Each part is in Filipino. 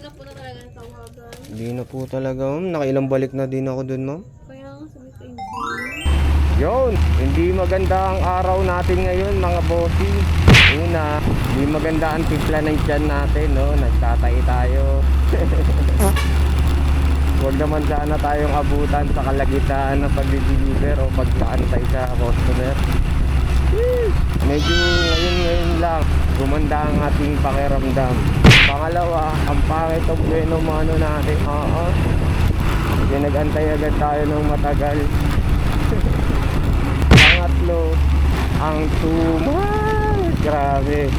na po na talaga ang tawagan. Hindi na po talaga, ma'am. Nakailang balik na din ako dun, ma'am. Kaya nga sabi ko yun. Yun, hindi maganda ang araw natin ngayon, mga bossy. Una, hindi maganda ang timpla ng tiyan natin, no? Nagtatay tayo. Huwag naman sana tayong abutan sa kalagitan ng pag-deliver o pagkaantay sa customer. Medyo ngayon-ngayon lang, gumanda ang ating pakiramdam. Pangalawa, ang pangit o bueno mano natin. Oo. Kasi nag-antay agad tayo ng matagal. Pangatlo, ang tumal. Grabe.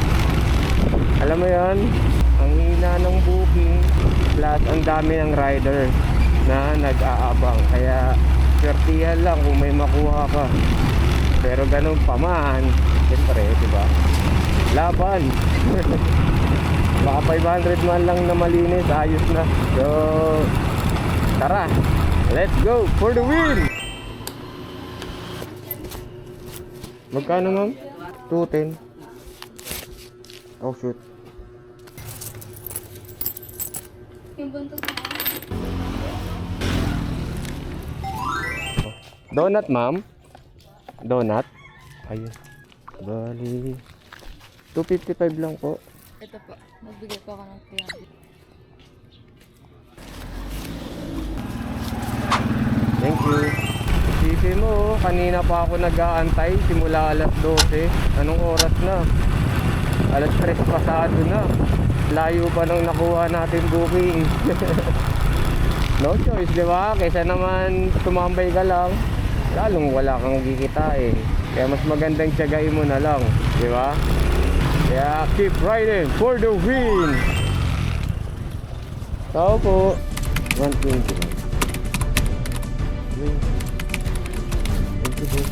Alam mo yon ang hina ng booking plus ang dami ng rider na nag-aabang. Kaya, swertihan lang kung may makuha ka. Pero ganun pa man, siyempre, di ba? Laban. Baka 500 man lang na malinis, ayos na. So, tara, let's go for the win! Magkano ma'am? 210. Oh shoot. Donut ma'am? Donut? Ayun. Bali. 255 lang po. Ito po. Nagbigay po ako ng 300. Thank you. Isipin mo, oh, kanina pa ako nag-aantay simula alas 12. Anong oras na? Alas 3 pasado na. Layo pa nung nakuha natin booking. no choice, di ba? Kaysa naman tumambay ka lang, lalong wala kang kikita eh. Kaya mas magandang tiyagay mo na lang, di ba? Kaya keep riding for the win! Tao po. 120 lang. Yun. Thank you, boss.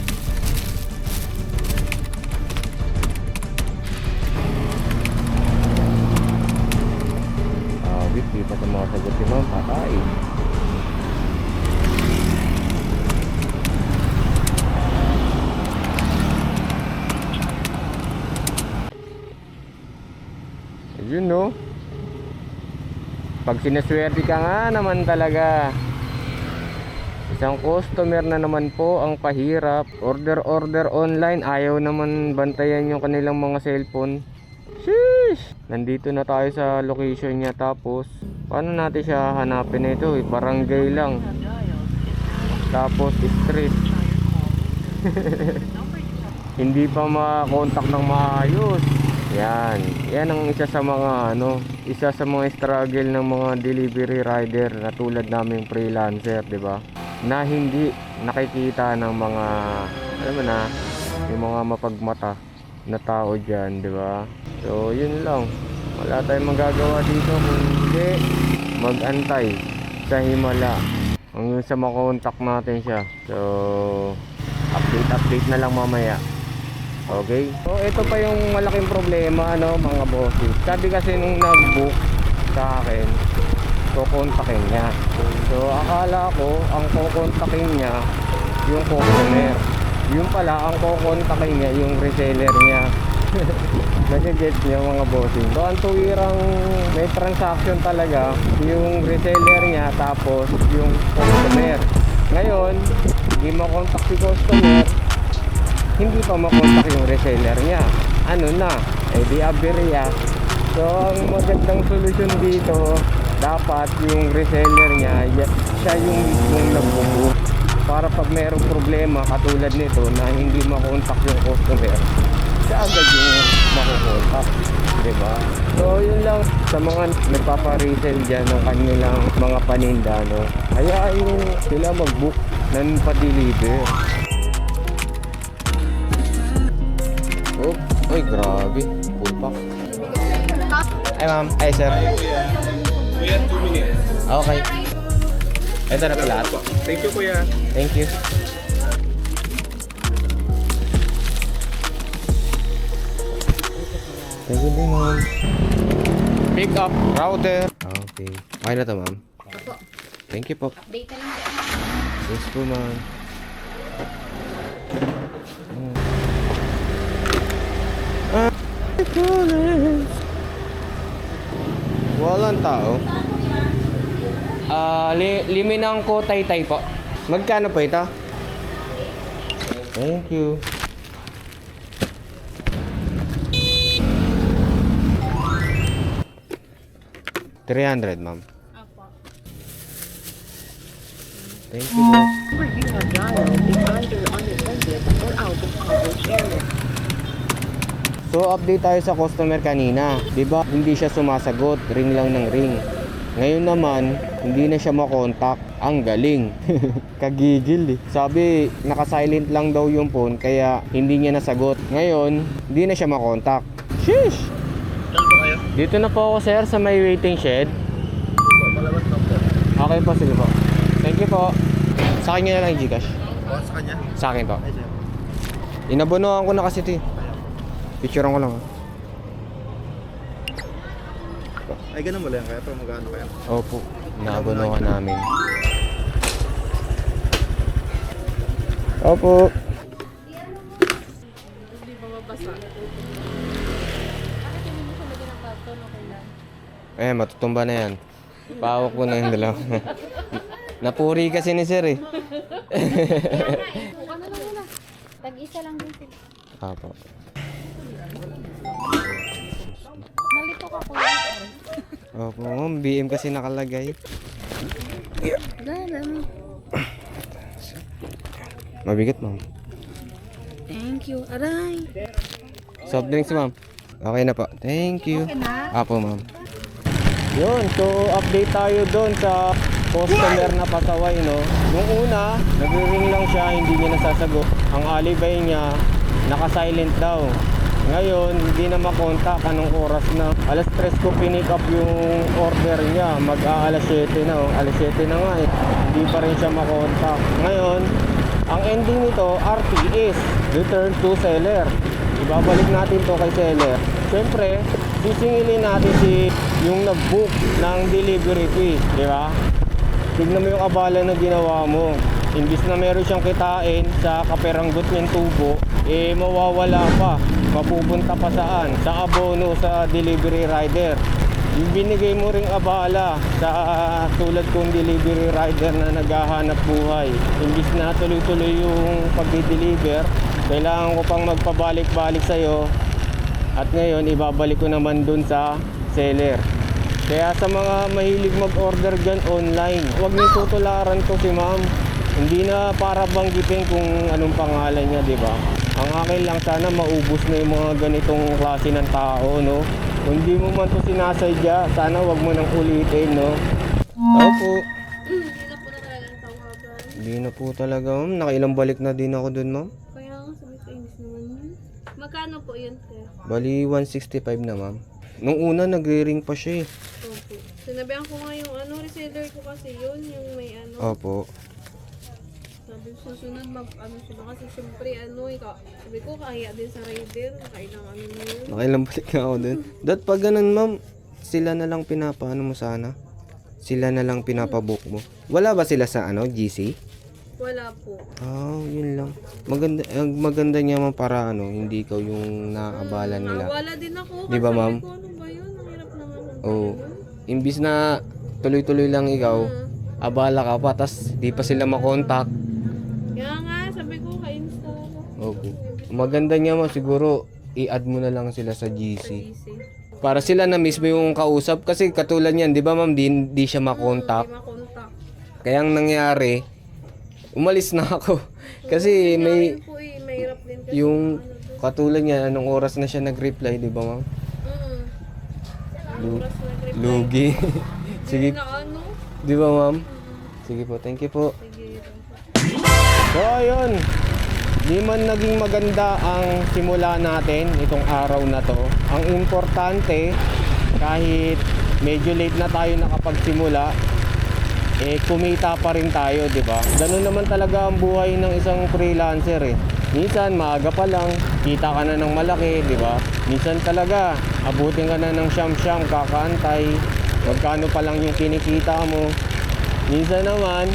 Ah, wait, di pa ito makasagot si ma'am. Patay. Yun no. Pag sinaswerte ka nga naman talaga. Isang customer na naman po ang pahirap. Order order online, ayaw naman bantayan yung kanilang mga cellphone. Sheesh! Nandito na tayo sa location niya tapos paano natin siya hanapin na ito? Eh, barangay lang. Tapos street. Hindi pa ma-contact ng maayos. Yan. Yan ang isa sa mga ano, isa sa mga struggle ng mga delivery rider na tulad naming freelancer, 'di ba? Na hindi nakikita ng mga alam mo na, yung mga mapagmata na tao diyan, 'di ba? So, yun lang. Wala tayong magagawa dito kung hindi mag-antay sa himala hanggang sa makontak natin siya. So, update update na lang mamaya. Okay? So, ito pa yung malaking problema, ano, mga bosses. Sabi kasi nung nag-book sa akin, kukontakin niya. So, akala ko, ang kukontakin niya, yung customer. Yung pala, ang kukontakin niya, yung reseller niya. Nagigets niya mga bossing. So, ang tuwirang may transaction talaga, yung reseller niya, tapos yung customer. Ngayon, hindi makontak si customer, hindi pa makontak yung reseller niya. Ano na, eh di aberya. So, ang magandang solusyon dito, dapat yung reseller niya, ya- siya yung mismong nagbubook. Para pag mayroong problema katulad nito na hindi makontak yung customer, siya agad yung makukontak. Diba? So, yun lang sa mga nagpapa-resell dyan ng kanilang mga paninda, no? Hayaan yung sila mag-book ng pa-deliver. Ay grabe. Full pack. Ay ma'am, ay sir. We have 2 minutes. Okay. Ito na pala. Thank you, Kuya. Thank you. Thank you din ma'am. Pick up router. Okay. Okay na to ma'am. Thank you po. Update na lang. Yes po ma'am. Ah, Walang tao. Ah, li liminang ko tay-tay po. Magkano po ito? Thank you. Three hundred, ma'am. Apo. Thank you po. So update tayo sa customer kanina. 'Di ba? Hindi siya sumasagot, ring lang ng ring. Ngayon naman, hindi na siya makontak. Ang galing. Kagigil eh. Sabi, naka-silent lang daw yung phone kaya hindi niya nasagot. Ngayon, hindi na siya makontak. Sheesh! Dito na po ako sir sa may waiting shed. Okay po, sige po. Thank you po. Sa akin na lang yung Gcash. Oh, sa kanya? Sa akin to. Inabonohan ko na kasi ito eh. Picturean ko lang. ah. Ay, ganun mo lang kaya pero magkano kaya? Opo, naabonohan namin. Opo. Hindi ba mabasa? Bakit hindi mo siya lagyan ng karton? Okay lang. Eh, matutumba na yan. Pawak ko na yung dalawa. Napuri kasi ni sir eh. Buka na lang muna. Tag-isa lang din sila. Apo. Opo, ma'am. BM kasi nakalagay. Mo. Mabigat, ma'am. Thank you. Aray. Soft drinks, ma'am. Okay na po. Thank you. Okay na? Apo, ma'am. Yun, so update tayo doon sa customer na pasaway, no? Nung una, nagre-ring lang siya, hindi niya nasasagot. Ang alibay niya, naka-silent daw. Ngayon, hindi na makontak anong oras na. Alas 3 ko pinick up yung order niya. Mag-aalas 7 na, oh. alas 7 na nga eh. Hindi pa rin siya makontak. Ngayon, ang ending nito, RTS, Return to Seller. Ibabalik natin to kay seller. Siyempre, sisingilin natin si yung nag-book ng delivery fee, di ba? Tignan mo yung abala na ginawa mo. Imbis na meron siyang kitain sa kaperanggot niyang tubo, eh mawawala pa. Mapupunta pa saan? Sa abono sa delivery rider. Yung binigay mo ring abala sa tulad kong delivery rider na naghahanap buhay. Imbis na tuloy-tuloy yung pagdi-deliver, kailangan ko pang magpabalik-balik sa'yo. At ngayon, ibabalik ko naman dun sa seller. Kaya sa mga mahilig mag-order dyan online, huwag niyo tutularan to si ma'am. Hindi na para banggitin kung anong pangalan niya, di ba? Ang akin lang sana maubos na yung mga ganitong klase ng tao, no? Kung hindi mo man to sinasadya, sana wag mo nang ulitin, no? Na po. Hindi na po talaga, ma'am. Nakailang balik na din ako dun, ma'am. Kaya nga sabi ko, inis naman yun. Magkano po yun, sir? Bali, 165 na, ma'am. Nung una, nagre-ring pa siya, eh. Opo. Sinabihan ko nga yung ano, reseller ko kasi yun, yung may ano. Opo. Ko, susunod mag ano sila kasi syempre ano, ika, sabi ko kaya din sa rider, kailang ano na yun. Nakailang balik na ako dun. Dahil pag ganun, ma'am, sila na lang pinapaano mo sana? Sila na lang pinapabook mo. Wala ba sila sa ano, GC? Wala po. Oh, yun lang. Maganda, ang maganda niya ma'am para ano, hindi ikaw yung naabala nila. Wala din ako. Di ba, ma'am? Sabi ko, ano ba yun? Ang hirap naman. ng ganun. Imbis na tuloy-tuloy lang ikaw, Mm. abala ka pa, tas di pa sila makontak. Maganda niya mo siguro i-add mo na lang sila sa GC. Para sila na mismo yung kausap kasi katulad niyan, 'di ba ma'am, di, di siya makontak. makontak. Kaya ang nangyari, umalis na ako. Kasi may Yun po eh, mahirap din kasi. yung ano katulad niya, anong oras na siya nag-reply, 'di ba ma'am? Mm. Lu- Oras na nag-reply. Lugi. Sige, Na ano? 'di ba ma'am? Sige po, thank you po. Sige. So ayun, di man naging maganda ang simula natin itong araw na to. Ang importante, kahit medyo late na tayo nakapagsimula, eh kumita pa rin tayo, di ba? Ganun naman talaga ang buhay ng isang freelancer eh. Minsan maaga pa lang, kita ka na ng malaki, di ba? Minsan talaga, abutin ka na ng siyam-siyam, kakaantay, magkano pa lang yung kinikita mo. Minsan naman,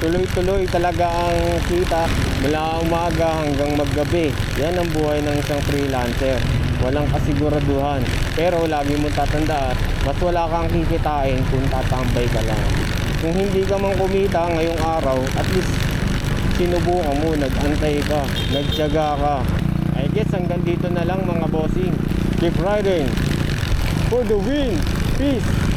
tuloy-tuloy talaga ang kita mula umaga hanggang maggabi. Yan ang buhay ng isang freelancer. Walang kasiguraduhan. Pero lagi mong tatandaan, mas wala kang kikitain kung tatambay ka lang. Kung hindi ka man kumita ngayong araw, at least sinubukan mo, nag-antay ka, nagtyaga ka. I guess hanggang dito na lang mga bossing. Keep riding for the win. Peace.